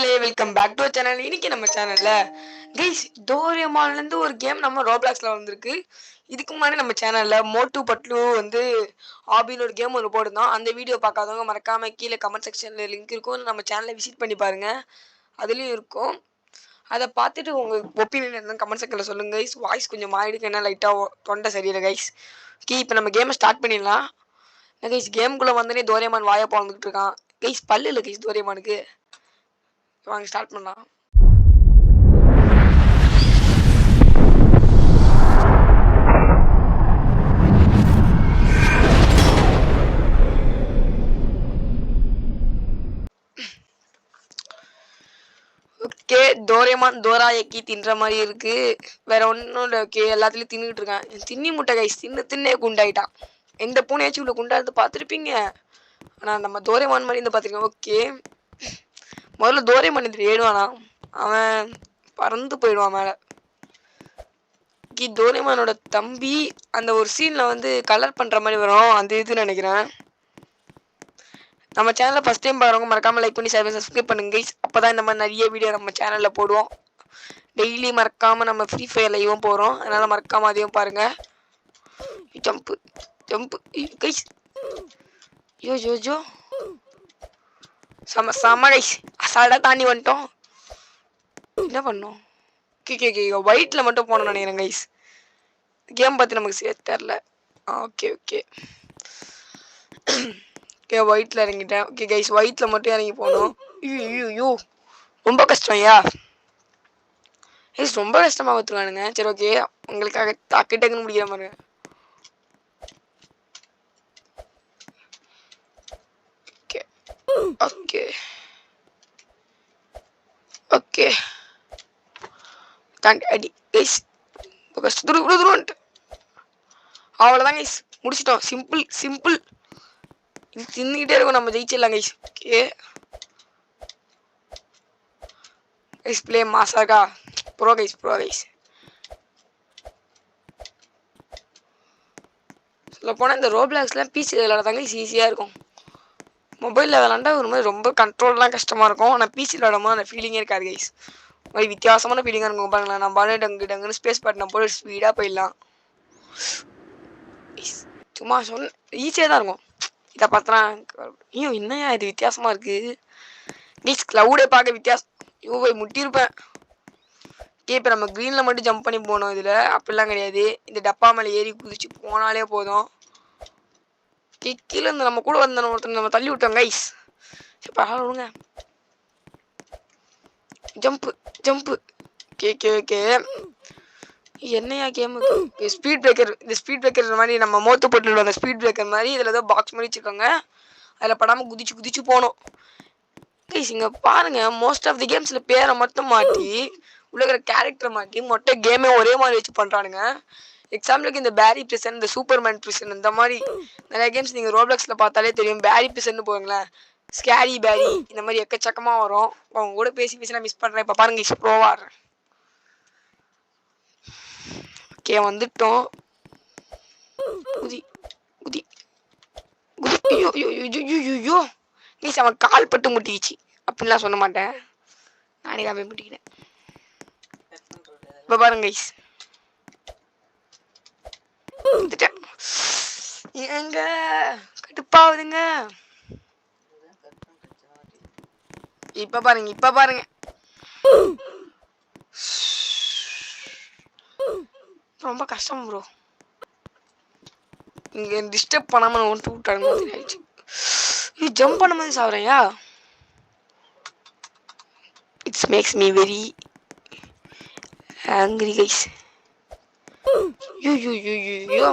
நண்பர்களே welcome back to channel இன்னைக்கு நம்ம சேனல்ல கைஸ் இருந்து ஒரு கேம் நம்ம ரோப்ளாக்ஸ்ல வந்திருக்கு. இதுக்கு முன்னாடி நம்ம சேனல்ல மோட்டு பட்லு வந்து ஆபின்னு ஒரு கேம் ஒன்று போட்டிருந்தோம். அந்த வீடியோ பார்க்காதவங்க மறக்காம கீழே கமெண்ட் செக்ஷன்ல லிங்க் இருக்கும். நம்ம சேனலை விசிட் பண்ணி பாருங்க. அதுலயும் இருக்கும். அதை பார்த்துட்டு உங்க ஒப்பீனியன் இருந்தால் கமெண்ட் செக்ஷனில் சொல்லுங்க கைஸ் வாய்ஸ் கொஞ்சம் மாறிடுக்கு என்ன லைட்டாக தொண்டை சரியில்லை கைஸ் கீ இப்போ நம்ம கேமை ஸ்டார்ட் பண்ணிடலாம். கைஸ் கேம்குள்ளே வந்தோடனே தோரியமான் வாயை பிறந்துக்கிட்டு இருக்கான். கைஸ் பல்லு இல்லை கைஸ் தோரியமானுக்கு வாங்க ஸ்டார்ட் பண்ணலாம். ஓகே தோரையமான் தோரா எக்கி தின்ற மாதிரி இருக்கு. வேற ஒன்றும் இல்லை ஓகே எல்லாத்துலயும் தின்னுட்டு இருக்கேன். தின்னி முட்டை கைஸ் தின்னு தின்னே குண்டாயிட்டான் எந்த பூனையாச்சும் உள்ள குண்டா இருந்து பார்த்துருப்பீங்க. ஆனால் நம்ம தோரேமான் மாதிரி இருந்து பார்த்துருக்கேன் ஓகே முதல்ல டோரேமான் இது ஏடுவானா? அவன் பறந்து போயிடுவான் மேலே. கி தோரைமானோட தம்பி அந்த ஒரு சீன்ல வந்து கலர் பண்ற மாதிரி வரும். அந்த இது நினைக்கிறேன். நம்ம சேனலில் ஃபஸ்ட் டைம் பாருங்க மறக்காம லைக் பண்ணி சேனல் சப்ஸ்கிரைப் பண்ணுங்க அப்போ அப்பதான் இந்த மாதிரி நிறைய வீடியோ நம்ம சேனல்ல போடுவோம். டெய்லி மறக்காம நம்ம ஃப்ரீ ஃபயர் லைவும் போறோம். அதனால மறக்காம அதையும் பாருங்க. ஜம்ப் ஜம்ப் கைஸ் யோ ஜோ ஜோ சம செம கைஸ் சடை தாண்டி வந்துட்டோம். என்ன பண்ணோம்? கே கே கே ஒயிட்ல மட்டும் போனோம்னு நினைக்கிறேன் கைஸ் கேம் பற்றி நமக்கு சே தெரில ஓகே ஓகே ஓகே ஒயிட்ல இறங்கிட்டேன். ஓகே கைஸ் ஒயிட்டில் மட்டும் இறங்கி போகணும் ஐயோ ஐயோ ஐயோ. ரொம்ப கஷ்டம் ஐயா. கைஸ் ரொம்ப கஷ்டமாக கொடுத்துருவானுங்க சரி ஓகே உங்களுக்காக டக்கு டக்குன்னு முடிக்கிற மாதிரி. ஓகே ஓகே ஓகே தாண்டி அடி கைஸ் இப்போ கஷ்டம் துரு துரு துருன்ட்டு அவ்வளோதான் கைஸ் முடிச்சிட்டோம். சிம்பிள் சிம்பிள் இது தின்னுக்கிட்டே இருக்கும். நம்ம ஜெயிச்சிடலாம் கைஸ் ஓகே கைஸ் ப்ளே மாசாக்கா ப்ரோ கைஸ் ப்ரோ கைஸ் சொல்ல போனால் இந்த ரோப்ளாக்ஸ்லாம் பிசி விளையாடுறதாங்க ஈஸியாக இருக்கும். மொபைலில் விளாண்டா ஒரு மாதிரி ரொம்ப கண்ட்ரோல்லாம் கஷ்டமாக இருக்கும். ஆனால் பிசியில் விளாடும்போது அந்த ஃபீலிங்கே இருக்காது கைஸ் மாதிரி வித்தியாசமான ஃபீலிங்காக இருக்கும் பாருங்களேன். நம்ம பாட்டு டங்கு டங்குன்னு ஸ்பேஸ் பட்டன் போட்டு ஸ்பீடாக போயிடலாம். சும்மா சொன்ன ஈஸியாக தான் இருக்கும். இதை பார்த்தனா ஐயோ என்னையா இது வித்தியாசமாக இருக்குது நீஸ் க்ளவுடே பார்க்க வித்தியாசம் ஐயோ போய் முட்டியிருப்பேன். ஓகே இப்போ நம்ம க்ரீனில் மட்டும் ஜம்ப் பண்ணி போனோம் இதில். அப்படிலாம் கிடையாது. இந்த டப்பா மேலே ஏறி குதிச்சு போனாலே போதும். கீழே இருந்து நம்ம கூட வந்த ஒருத்தர் நம்ம தள்ளி விட்டோம் கைஸ் சரி பரவாயில்ல விடுங்க. Jump jump okay okay okay என்னையா கேமுக்கு ஸ்பீட் பிரேக்கர் இந்த ஸ்பீட் பிரேக்கர் மாதிரி நம்ம மோத்து போட்டு அந்த ஸ்பீட் பிரேக்கர் மாதிரி. இதில் ஏதோ பாக்ஸ் மாதிரி வச்சுருக்காங்க. அதில் படாமல் குதிச்சு குதிச்சு போகணும் கைஸ் இங்கே பாருங்க மோஸ்ட் ஆஃப் தி கேம்ஸில் பேரை மட்டும் மாட்டி உள்ள இருக்கிற கேரக்டரை மாட்டி மொட்டை கேமே ஒரே மாதிரி வச்சு பண்ணுறானுங்க எக்ஸாம்பிளுக்கு இந்த பேரி பிரிசன் இந்த சூப்பர்மேன் பிரிசன் இந்த மாதிரி நிறைய கேம்ஸ் நீங்கள் ரோப்ளக்ஸில் பார்த்தாலே தெரியும். பேரி பிரிசன் போங்களேன். ஸ்கேரி பேரி இந்த மாதிரி எக்கச்சக்கமாக வரும். அவங்க கூட பேசி பேசி நான் மிஸ் பண்ணுறேன் இப்போ பாருங்க இஸ் ப்ரோவாடுறேன் ஓகே வந்துட்டோம். குதி குதி. ஐயோ நீ அவன் கால் பட்டு முட்டிக்கிச்சு. அப்படின்லாம் சொல்ல மாட்டேன். நானே தான் போய் முட்டிக்கிட்டேன். இப்போ பாருங்க கைஸ் ஏங்க கடுப்பாவுதுங்க. இப்ப பாருங்க இப்ப பாருங்க. ரொம்ப கஷ்டம் ப்ரோ இங்க டிஸ்டர்ப் பண்ணாம ஒன்று விட்டாங்க மாதிரி ஆயிடுச்சு. நீ ஜம்ப் பண்ண மாதிரி சாப்பிட்றியா it's makes me very angry guys ஐயோ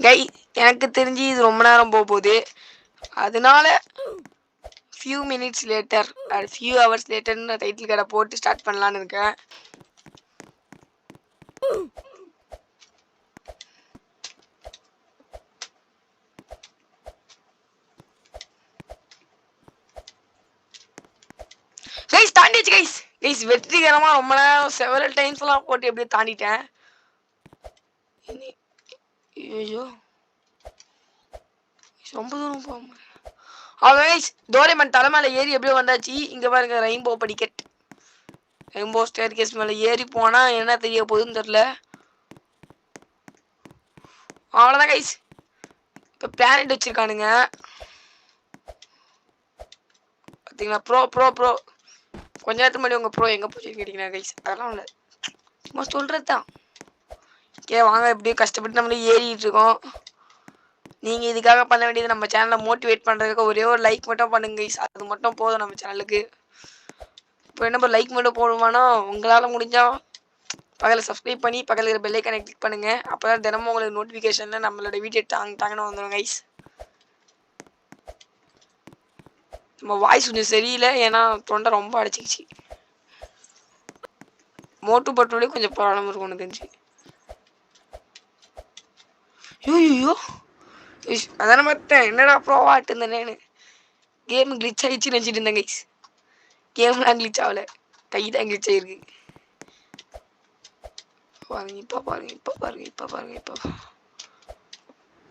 கை எனக்கு தெரிஞ்சு இது ரொம்ப நேரம் போக போகுது. அதனால ஃபியூ மினிட்ஸ் லேட்டர் அது ஃபியூ ஹவர்ஸ் லேட்டர்னு டைட்டில் கடை போட்டு ஸ்டார்ட் பண்ணலான்னு இருக்கேன். கைஸ் தாண்டிச்சு கைஸ் கைஸ் வெற்றிகரமாக ரொம்ப நேரம் செவரல் டைம்ஸ்லாம் போட்டு எப்படியே தாண்டிட்டேன். ஐயோ ரொம்ப தூரம் போக அவ்வளோ கைஸ் டோரேமான் தலை மேலே ஏறி எப்படியோ வந்தாச்சு. இங்கே பாருங்க ரெயின்போ படிக்கட் ரெயின்போ ஸ்டேர் கேஸ் மேலே ஏறி போனால் என்ன தெரிய போகுதுன்னு தெரில அவ்வளோதான் கைஸ் இப்போ பிளானட் வச்சுருக்கானுங்க. பார்த்தீங்களா ப்ரோ ப்ரோ ப்ரோ கொஞ்ச நேரத்துக்கு முன்னாடி உங்கள் ப்ரோ எங்கே போச்சுன்னு கேட்டிங்கன்னா கைஸ் அதெல்லாம் இல்லை. சும்மா சொல்கிறது தான் கே வாங்க எப்படியும் கஷ்டப்பட்டு நம்மளே ஏறிட்டு இருக்கோம். நீங்கள் இதுக்காக பண்ண வேண்டியது நம்ம சேனலை மோட்டிவேட் பண்ணுறதுக்கு ஒரே ஒரு லைக் மட்டும் பண்ணுங்க கைஸ் அது மட்டும் போதும் நம்ம சேனலுக்கு இப்போ என்ன லைக் மட்டும் போடுவானோ உங்களால் முடிஞ்சால் பக்கத்தில் சப்ஸ்கிரைப் பண்ணி பக்கத்தில் இருக்கிற பெல்லைக்கானை கிளிக் பண்ணுங்கள் அப்போ தான் தினமும் உங்களுக்கு நோட்டிஃபிகேஷனில் நம்மளோட வீடியோ டாங் டாங்கன்னு வந்துடும் கைஸ் நம்ம வாய்ஸ் கொஞ்சம் சரியில்லை ஏன்னா தொண்டை ரொம்ப அடைச்சிக்கிச்சு. மோட்டு பட்டுலே கொஞ்சம் ப்ராப்ளம் இருக்கும் எனக்கு தெரிஞ்சு. ஐயோ ஐயோ அதான பார்த்தேன் என்னடா ப்ரோவாட்டு இருந்தேன்னு கேம் கிளிச் ஆகிடுச்சு நினச்சிட்டு இருந்தேன் கைஸ் கேம்லாம் கிளிச் ஆகல. கை தான் கிளிச் ஆகிருக்கு பாருங்க இப்போ பாருங்க இப்போ பாருங்க இப்போ பாருங்க இப்போ.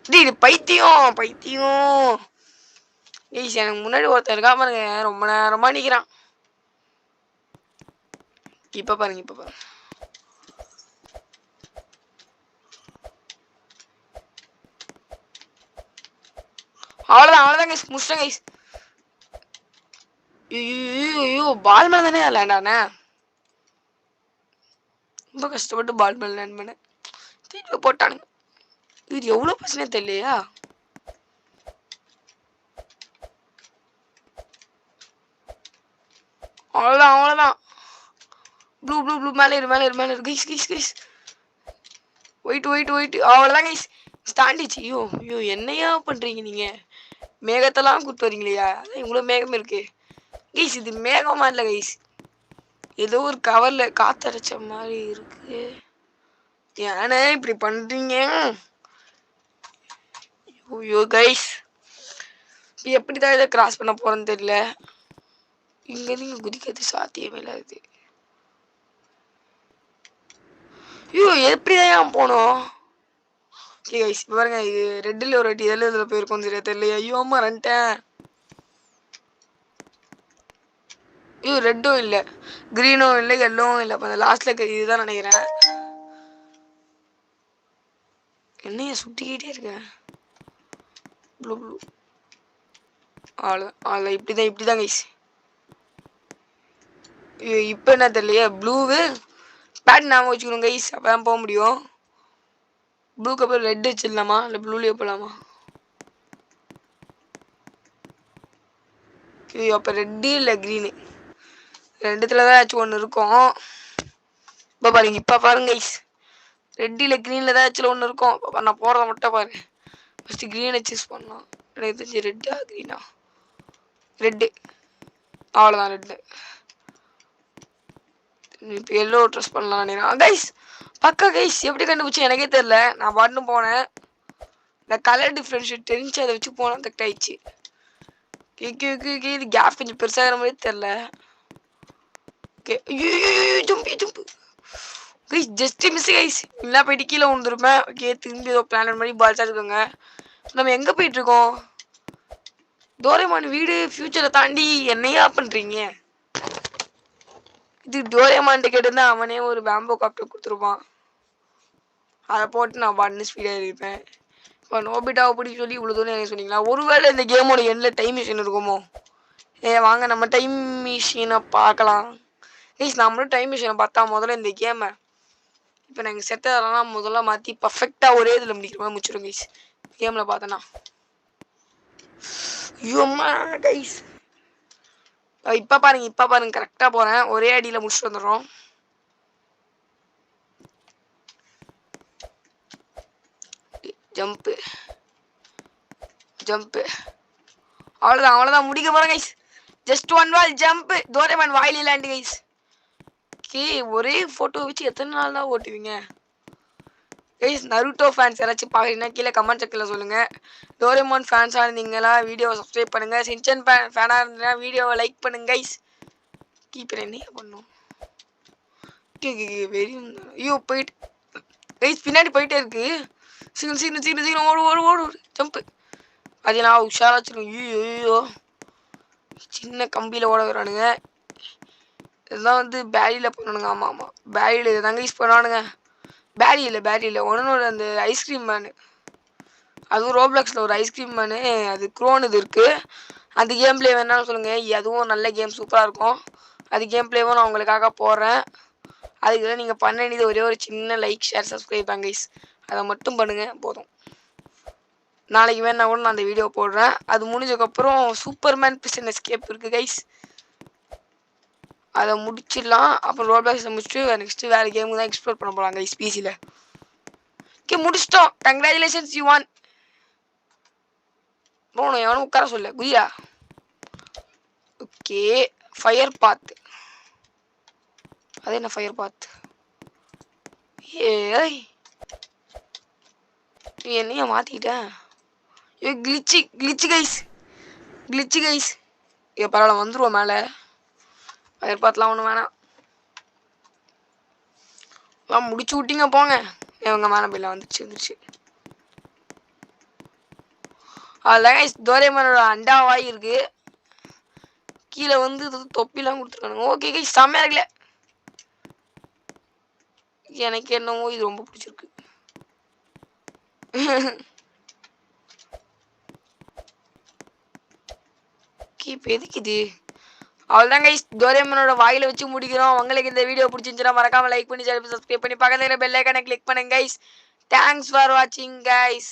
டேய் இது பைத்தியம் பைத்தியம். ஏய் எனக்கு முன்னாடி ஒருத்தன் இருக்கா பாருங்க. ரொம்ப நேரமா நிற்கிறான் இப்போ பாருங்க இப்போ பாருங்க. அவ்வளோதான் அவ்வளோதான் கைஸ் முடிச்சிட்டேன் கைஸ் ஐயோ பால் மேலே தானே லேண்டானே ரொம்ப கஷ்டப்பட்டு பால் மேலே லேண்ட் பண்ணேன் திருப்பி போட்டானுங்க. இது எவ்வளோ பிரச்சனை தெரியலையா? அவ்வளோதான் அவ்வளோதான் ப்ளூ ப்ளூ ப்ளூ மேலே இரு மேலே இரு மேலே இரு. Guys guys guys white white white அவ்வளோதான் கைஸ் ஸ்டாண்டிச்சு ஐயோ ஐயோ என்னையா பண்ணுறீங்க நீங்கள் மேகத்தெல்லாம் கூப்பிட்டு வரீங்களையா? அதான் இவ்வளோ மேகம் இருக்குது கைஸ் இது மேகமாக இல்லை கைஸ் ஏதோ ஒரு கவரில் காத்தடைச்ச மாதிரி இருக்கு. ஏனே இப்படி பண்ணுறீங்க ஐயோ கைஸ் எப்படி தான் இதை கிராஸ் பண்ண போகிறேன்னு தெரியல. இங்கே நீங்கள் குதிக்கிறது சாத்தியமே இல்லாது ஐயோ எப்படி தான் ஏன் போனோம் ஓகே கைஸ் பாருங்க இது ரெட்டில் ஒரு வாட்டி இதில் இதில் போயிருக்கோம் சரியா தெரியல ஐயோ அம்மா ரெண்டேன் ஐயோ ரெட்டும் இல்லை. க்ரீனும் இல்லை எல்லோவும் இல்லை. இப்போ அந்த லாஸ்ட்டில் இதுதான் நினைக்கிறேன். என்னைய சுட்டிக்கிட்டே இருக்கேன் ப்ளூ ப்ளூ. அவ்வளோதான் அவ்வளோ இப்படி தான் இப்படி தான் கைஸ் இப்போ என்ன தெரியலையே? ப்ளூவு பேட் ஞாபகம் வச்சுக்கணும் கைஸ் அப்போ தான் போக முடியும். ப்ளூக்கு அப்புறம் ரெட் வச்சிடலாமா? இல்லை ப்ளூலேயே போகலாமா ஐயோ அப்போ ரெட்டு இல்லை க்ரீனு ரெண்டுத்தில் தான் ஏதாச்சும் ஒன்று இருக்கும். இப்போ பாருங்க இப்போ பாருங்க கைஸ் ரெட் இல்லை க்ரீனில் தான் ஏதாச்சும் ஒன்று இருக்கும். இப்போ நான் போகிறத மட்டும் பாரு. ஃபஸ்ட்டு க்ரீனை சூஸ் பண்ணலாம். எனக்கு தெரிஞ்சு ரெட்டா க்ரீனா ரெட்டு அவ்வளோதான் ரெட்டு இப்போ எல்லோ ட்ரெஸ் பண்ணலாம் நினைக்கிறேன். கைஸ் பக்கா கைஸ் எப்படி கண்டுபிடிச்சு எனக்கே தெரில நான் பாட்டுன்னு போனேன். இந்த கலர் டிஃப்ரென்ஷியேட் தெரிஞ்சு அதை வச்சு போனேன் கரெக்ட் ஆயிடுச்சு. ஓகே இது கேப் கொஞ்சம் பெருசாகிற மாதிரி தெரில okay Jambi jump guys just miss guys இல்லை போயிட்டு கீழே விழுந்துருப்பேன். ஓகே திரும்பி ஏதோ பிளான் பண்ணி பால்ஸாக இருக்காங்க நம்ம எங்கே போயிட்டு இருக்கோம்? வீடு ஃபியூச்சரை தாண்டி என்னையா பண்ணுறீங்க இது டோரேமான்ட்ட கேட்டிருந்தா அவனே ஒரு பேம்போ காப்டர் கொடுத்துருப்பான். அதை போட்டு நான் பாட்டுன்னு ஸ்பீடாக இருப்பேன் இப்போ நோபிட்டாவை பிடிக்க சொல்லி இவ்வளோ தூரம் எனக்கு சொன்னீங்களா? ஒருவேளை இந்த கேமோட எண்டில் டைம் மிஷின் இருக்குமோ? ஏ வாங்க நம்ம டைம் மிஷினை பார்க்கலாம். ப்ளீஸ் நம்மளும் டைம் மிஷினை பார்த்தா முதல்ல இந்த கேமை இப்போ நாங்கள் செட் முதல்ல மாற்றி பர்ஃபெக்டாக ஒரே இதில் முடிக்கிற மாதிரி முடிச்சிடும் கைஸ் கேமில் பார்த்தேன்னா. ஐயோம்மா கைஸ் இப்போ பாருங்க இப்போ பாருங்க கரெக்டாக போகிறேன் ஒரே அடியில் முடிச்சுட்டு வந்துடுறோம். ஜம்ப்பு. ஜம்ப்பு. அவ்வளோதான் அவ்வளோதான் முடிக்க போகிறேன் guys just one wall jump Doraemon வாயில லேண்டு கைஸ் கே ஒரே ஃபோட்டோ வச்சு எத்தனை நாள் தான் ஓட்டுவீங்க? கைஸ் நருட்டோ ஃபேன்ஸ் யாராச்சும் பார்க்குறீங்கன்னா கீழே கமெண்ட் செக்கில் சொல்லுங்கள் டோரேமான் ஃபேன்ஸாக இருந்தீங்களா? வீடியோவை சப்ஸ்கிரைப் பண்ணுங்கள் சின்சன் ஃபேன் ஃபேனாக இருந்தீங்கன்னா வீடியோவை லைக் பண்ணுங்க கைஸ் கீப்பர் என்ன பண்ணும். வெரி ஐயோ போயிட்டு கைஸ் பின்னாடி போயிட்டே இருக்கு. சீக்கிரம் சீக்கிரம் சீக்கிரம் சீக்கிரம் ஓடு ஓடு ஓடு ஜம்ப்பு அதை நான் உஷாராக வச்சிருக்கோம். ஐயோ சின்ன கம்பியில் ஓட வரானுங்க இதெல்லாம் வந்து பேரியில் பண்ணணுங்க ஆமாம் ஆமாம் பேரியில் இதை தாங்க யூஸ் பண்ணுவானுங்க பேரி இல்லை பேரி இல்லை ஒன்று அந்த ஐஸ்கிரீம் மேனு அதுவும் ரோப்ளாக்ஸில் ஒரு ஐஸ்கிரீம் மேனு அது குரோன் இது இருக்குது அந்த கேம் பிளே வேணாலும் சொல்லுங்கள் அதுவும் நல்ல கேம் சூப்பராக இருக்கும். அது கேம் பிளேவும் நான் உங்களுக்காக போடுறேன். அதுக்கு நீங்கள் பண்ண வேண்டியது ஒரே ஒரு சின்ன லைக் ஷேர் சப்ஸ்கிரைப் கைஸ் அதை மட்டும் பண்ணுங்கள் போதும். நாளைக்கு வேணா கூட நான் அந்த வீடியோ போடுறேன். அது முடிஞ்சதுக்கப்புறம் சூப்பர்மேன் பிசன் எஸ்கேப் இருக்குது கைஸ் அதை முடிச்சிடலாம். அப்புறம் ரோட் பேக்ஸில் முடிச்சுட்டு நெக்ஸ்ட்டு வேறு கேமுக்கு தான் எக்ஸ்ப்ளோர் பண்ண போகிறாங்க கைஸ் பிசியில் ஓகே முடிச்சிட்டோம். கங்க்ராச்சுலேஷன்ஸ் யூ ஒன் போகணும் எவனும் உட்கார சொல்ல குயா ஓகே ஃபயர் பாத் அது என்ன ஃபயர் பாத் ஏய். நீ என்னைய மாத்திக்கிட்டேன் ஏ கிளிச்சு கிளிச்சு கைஸ் கிளிச்சு கைஸ் ஏ பரவாயில்ல வந்துருவோம் மேலே. எதிர்பார்த்தலாம் பாத்லாம் ஒன்றும் வேணாம். எல்லாம் முடிச்சு விட்டீங்க போங்க. இவங்க மேலே போயில வந்துச்சு வந்துருச்சு அதில் தோரேமனோட அண்டா இருக்கு. கீழே வந்து தொப்பிலாம் கொடுத்துருக்கானுங்க. ஓகே கை செம்மையா இருக்குல்ல எனக்கு என்னவோ இது ரொம்ப பிடிச்சிருக்கு. கீப் எதுக்கு இது அவ்வளோதான் கைஸ் டோரேமனோட வாயில வச்சு முடிக்கிறோம். உங்களுக்கு இந்த வீடியோ பிடிச்சிருந்துச்சுன்னா மறக்காம லைக் பண்ணி சப்ஸ்கிரைப் பண்ணி பக்கத்தில் பெல் ஐக்கானை கிளிக் பண்ணுங்க கைஸ் தேங்க்ஸ் ஃபார் வாட்சிங் கைஸ்